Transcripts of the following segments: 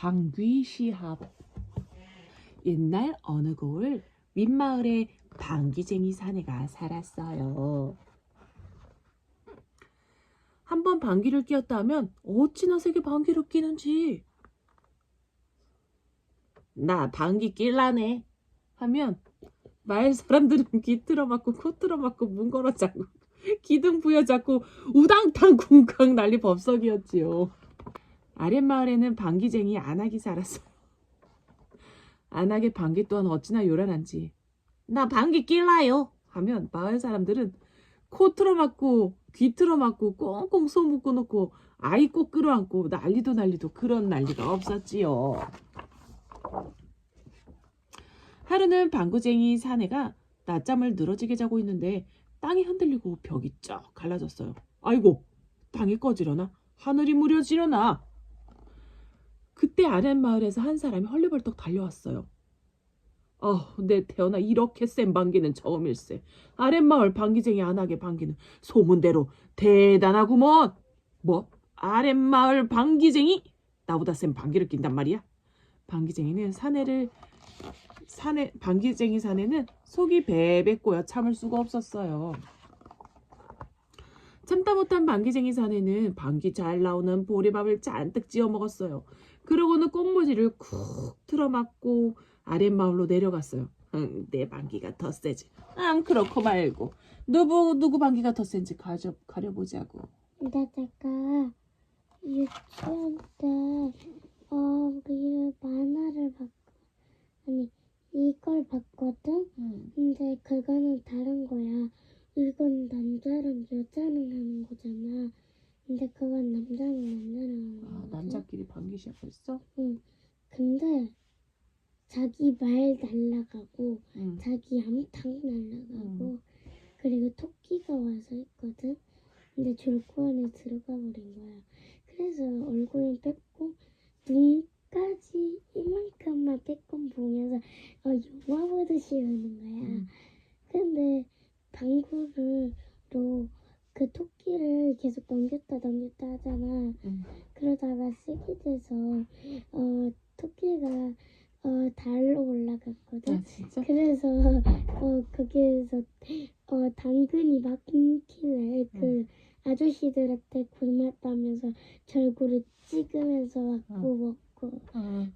방귀 시합 옛날 어느 고을 윗마을에 방귀쟁이 사내가 살았어요. 한 번 방귀를 뀌었다 하면 어찌나 세게 방귀를 뀌는지 나 방귀 낄라네 하면 마을 사람들은 귀 틀어막고 코 틀어막고 문 걸어잡고 기둥 부여잡고 우당탕 쿵쾅 난리 법석이었지요. 아랫마을에는 방귀쟁이 안하기 살았어요. 안하게 방귀 또한 어찌나 요란한지 나 방귀 낄라요 하면 마을 사람들은 코 틀어막고 귀 틀어막고 꽁꽁 소 묶어놓고 아이 꼭 끌어안고 난리도 난리도 그런 난리가 없었지요. 하루는 방구쟁이 사내가 낮잠을 늘어지게 자고 있는데 땅이 흔들리고 벽이 쫙 갈라졌어요. 아이고 땅이 꺼지려나 하늘이 무뎌지려나 그때 아랫마을에서 한 사람이 헐레벌떡 달려왔어요. 어, 내 태어나 이렇게 센 방귀는 처음일세. 아랫마을 방귀쟁이 안하게 방귀는 소문대로 대단하구먼. 뭐? 아랫마을 방귀쟁이? 나보다 센 방귀를 낀단 말이야? 방귀쟁이는 사내를 사내 방귀쟁이 사내는 속이 베베 꼬여 참을 수가 없었어요. 참다 못한 방귀쟁이 사내는 방귀 잘 나오는 보리밥을 잔뜩 지어 먹었어요. 그러고는 꽁무지를 쿡 틀어막고 아랫마을로 내려갔어요. 응, 내 방귀가 더 세지. 아, 그렇고 말고 누구 누구 방귀가 더 센지 가져 가려보자고. 나 내가 유치원 때, 어, 그 만화를 봤, 아니, 이걸 봤거든? 근데 그거는 다른 거야. 이건 남자랑 여자랑 하는 거잖아. 근데 그건 남자랑 남자랑 하는 아, 거지. 남자끼리 시합했어? 응. 근데 자기 말 날라가고, 응. 자기 암탉 날라가고, 음. 그리고 토끼가 와서 했거든. 근데 졸고 안에 들어가 버린 거야. 그래서 얼굴은 뺐고 눈까지 이만큼만 빼꼼 보면서 어, 영화 보듯이 하는 거야. 응. 근데 방구를 로 그 토끼를 계속 넘겼다 넘겼다 하잖아. 응. 그러다가 돼서 어 토끼가 어 달로 올라갔거든. 아 진짜? 그래서 어 거기에서 어 당근이 막히길래 그 아저씨들한테 굶었다면서 절구를 찍으면서 막고 먹고 아,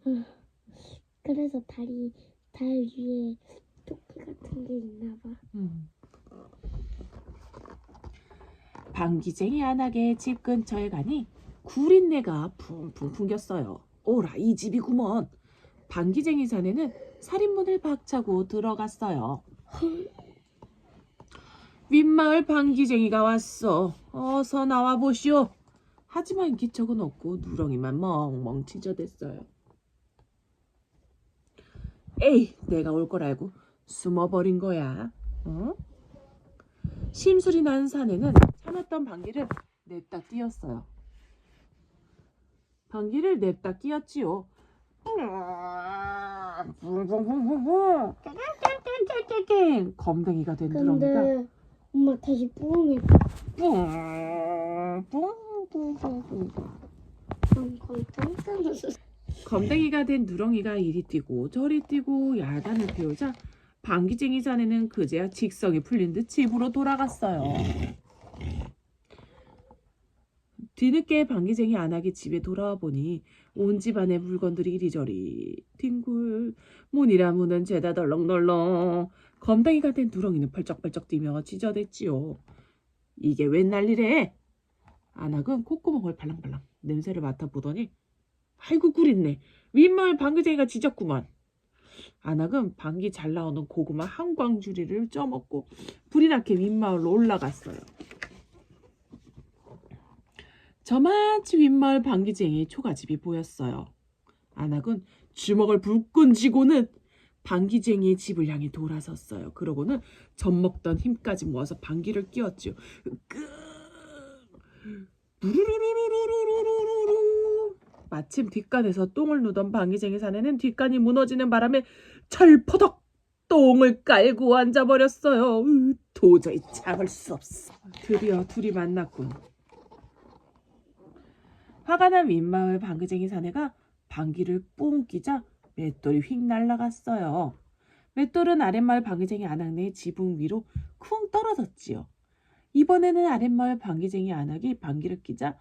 그래서 다리 달 위에 토끼 같은 게 있나 봐. 음. 방귀쟁이 안하게 집 근처에 가니 구린내가 풍풍 풍겼어요. 오라 이 집이구먼. 방귀쟁이 사내는 살인문을 박차고 들어갔어요. 윗마을 방귀쟁이가 왔어. 어서 나와 보시오. 하지만 기척은 없고 누렁이만 멍멍 찢어댔어요. 에이, 내가 올 걸 알고 숨어버린 거야. 어? 심술이 난 사내는 참았던 방귀를 냅다 띄었어요. 방귀를 냅다 끼었지요. 붕붕붕붕붕. 검댕이가 된 누렁이가 근데 엄마 다시 뿡해. 뿡뿡뿡뿡뿡. 난 거의 깜짝 놀랐어. 검댕이가 된 누렁이가 이리 뛰고 저리 뛰고 야단을 피우자 방귀쟁이 자네는 그제야 직성이 풀린 듯 집으로 돌아갔어요. 뒤늦게 방귀쟁이 안하게 집에 돌아와 보니 온 집안의 물건들이 이리저리 뒹굴. 문이라 문은 죄다 덜렁덜렁. 검댕이가 된 누렁이는 펄쩍펄쩍 뛰며 짖어댔지요. 이게 웬 난리래? 안학은 콧구멍을 발랑발랑 냄새를 맡아보더니 아이고 구린내. 윗마을 방귀쟁이가 짖었구만. 안학은 방귀 잘 나오는 고구마 한 광주리를 쪄먹고 불이 나게 윗마을로 올라갔어요 저마치 윗마을 방귀쟁이의 초가집이 보였어요 안학은 주먹을 불끈 쥐고는 방귀쟁이의 집을 향해 돌아섰어요 그러고는 젖먹던 힘까지 모아서 방귀를 뀌었지요 끄 루루루루루루루루루 마침 뒷간에서 똥을 누던 방귀쟁이 사내는 뒷간이 무너지는 바람에 철퍼덕 똥을 깔고 앉아버렸어요. 으, 도저히 참을 수 없어. 드디어 둘이 만났군. 화가 난 윗마을 방귀쟁이 사내가 방귀를 뿡 끼자 맷돌이 휙 날아갔어요. 맷돌은 아랫마을 방귀쟁이 안악네의 지붕 위로 쿵 떨어졌지요. 이번에는 아랫마을 방귀쟁이 안악이 방귀를 끼자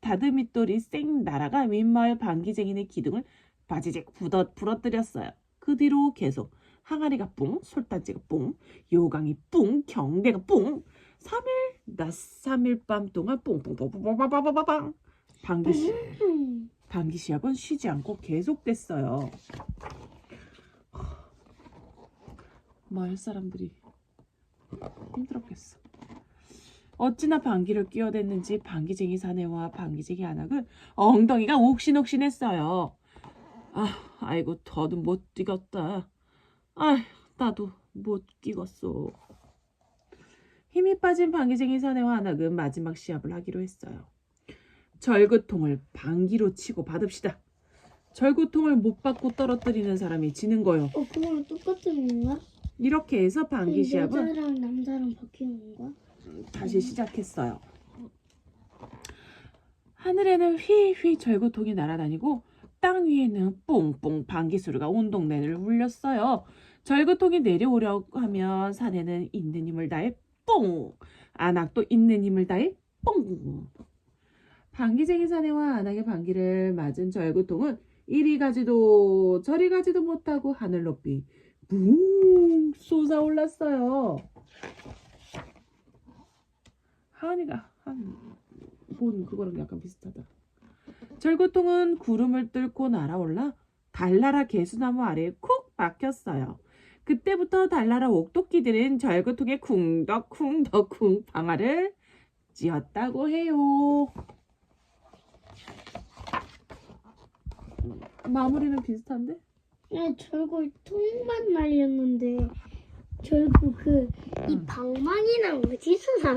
다듬이돌이 쌩 날아가 윗마을 방귀쟁이네 기둥을 바지직 부덧 부러뜨렸어요. 그 뒤로 계속 항아리가 뿡, 솔단지가 뿡, 요강이 뿡, 경대가 뿡, 3일 낮 3일 밤 동안 뿡뿡뿡뿡뿡뿡뿡뿡 방귀 시, 음. 방귀 시합은 쉬지 않고 계속됐어요. 마을 사람들이 힘들었겠어. 어찌나 방귀를 끼어댔는지 방귀쟁이 사내와 방귀쟁이 안악은 엉덩이가 옥신옥신했어요. 아, 아이고 더도 못 뛰겠다. 아, 나도 못 끼겠어. 힘이 빠진 방귀쟁이 사내와 안악은 마지막 시합을 하기로 했어요. 절구통을 방귀로 치고 받읍시다. 절구통을 못 받고 떨어뜨리는 사람이 지는 거요. 어 그거랑 똑같은 건가? 이렇게 해서 방귀 시합은 여자랑 남자랑 바뀌는 건가? 다시 시작했어요. 하늘에는 휘휘 절구통이 날아다니고 땅 위에는 뽕뽕 방귀 소리가 온 동네를 울렸어요. 절구통이 내려오려고 하면 산에는 있는 힘을 다해 뽕, 안악도 있는 힘을 다해 뽕. 방귀쟁이 사내와 안악의 방귀를 맞은 절구통은 이리 가지도 저리 가지도 못하고 하늘 높이 붕 솟아올랐어요. 하은이가 한 본 그거랑 약간 비슷하다. 절구통은 구름을 뚫고 날아올라 달나라 개수나무 아래에 콕 박혔어요. 그때부터 달나라 옥토끼들은 절구통에 쿵덕쿵덕쿵 방아를 찧었다고 해요. 마무리는 비슷한데? 네, 절골 통만 날렸는데 절구 그 이 방망이는 어디서 나?